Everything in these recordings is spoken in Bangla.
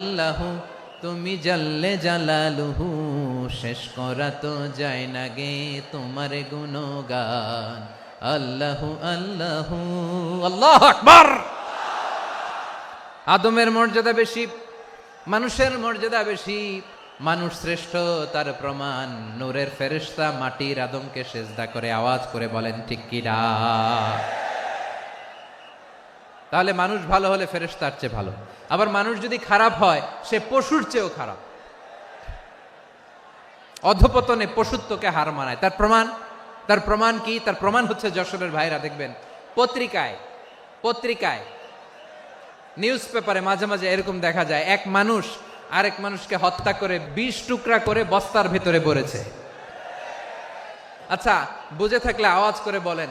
আল্লাহ, তুমি জাল্লে জালালুহু, শেষ করা তো যায় না গে তোমার গুণগান। আল্লাহ আল্লাহ আল্লাহ আকবার! আদমের মর্যাদা বেশি, মানুষের মর্যাদা বেশি, মানুষ শ্রেষ্ঠ তার প্রমাণ। নূরের ফেরেশতা মাটির আদমকে সেজদা করে আওয়াজ করে বলেন, ঠিক কিনা তাহলে মানুষ ভালো হলে ফেরেশতার চেয়ে ভালো। আবার মানুষ যদি খারাপ হয়, সে পশুর চেয়েও খারাপ। অধপতনে পশুত্বকে হার মানায়। তার প্রমাণ? তার প্রমাণ কি? তার প্রমাণ হচ্ছে যশোরের ভাইরা, দেখবেন, পত্রিকায় পত্রিকায়, নিউজ পেপারে মাঝে মাঝে এরকম দেখা যায়, এক মানুষ আরেক মানুষকে হত্যা করে বিশ টুকরা করে বস্তার ভেতরে ভরেছে। আচ্ছা বুঝে থাকলে আওয়াজ করে বলেন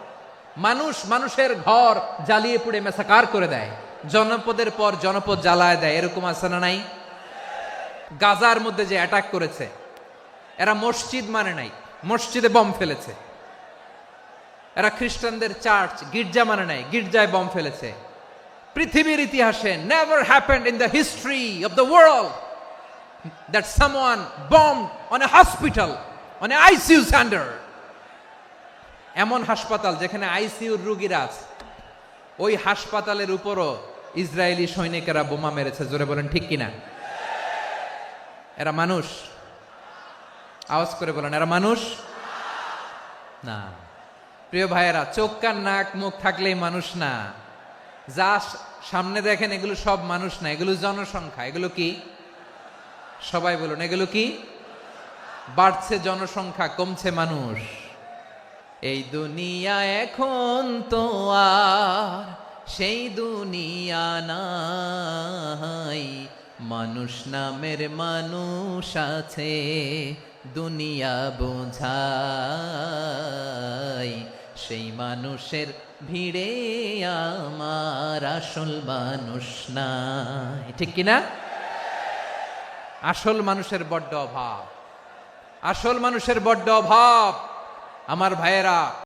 মানুষ মানুষের ঘর জ্বালিয়ে পুড়ে মেসাকার করে দেয়। জনপদের পর জনপদ জ্বালায় দেয়, এরকম আছে না নাই? গাজার মধ্যে যে অ্যাটাক করেছে, এরা মসজিদ মানে নাই, মসজিদে বম ফেলেছে। এরা খ্রিস্টানদের চার্চ গির্জা মানে নাই, গির্জায় বম ফেলেছে। পৃথিবীর ইতিহাসে never happened in the history of the world that someone bomb on a hospital on a ICU standard এমন হাসপাতাল যেখানে আইসিইউর রুগীরা আছে। ওই হাসপাতালের উপরও ইসরায়েলি সৈনিকেরা বোমা মেরেছে, জোরে বলেন ঠিক কিনা? এরা মানুষ। আওয়াজ করে বলেন, এরা মানুষ? না। প্রিয় ভাইয়েরা, চোখ কান নাক মুখ থাকলেই মানুষ না। যা সামনে দেখেন, এগুলো সব মানুষ না। এগুলো জনসংখ্যা। এগুলো কি? সবাই বলুন, এগুলো কি? বাড়ছে জনসংখ্যা, কমছে মানুষ। এই দুনিয়া এখন তো আর সেই দুনিয়া নাই। মানুষ নামের মানুষ আছে, দুনিয়া বোঝাই। সেই মানুষের ভিড়ে আমার আসল মানুষ নাই। ঠিক কিনা আসল মানুষের বড্ড অভাব। আসল মানুষের বড্ড অভাব। আমার ভাইয়েরা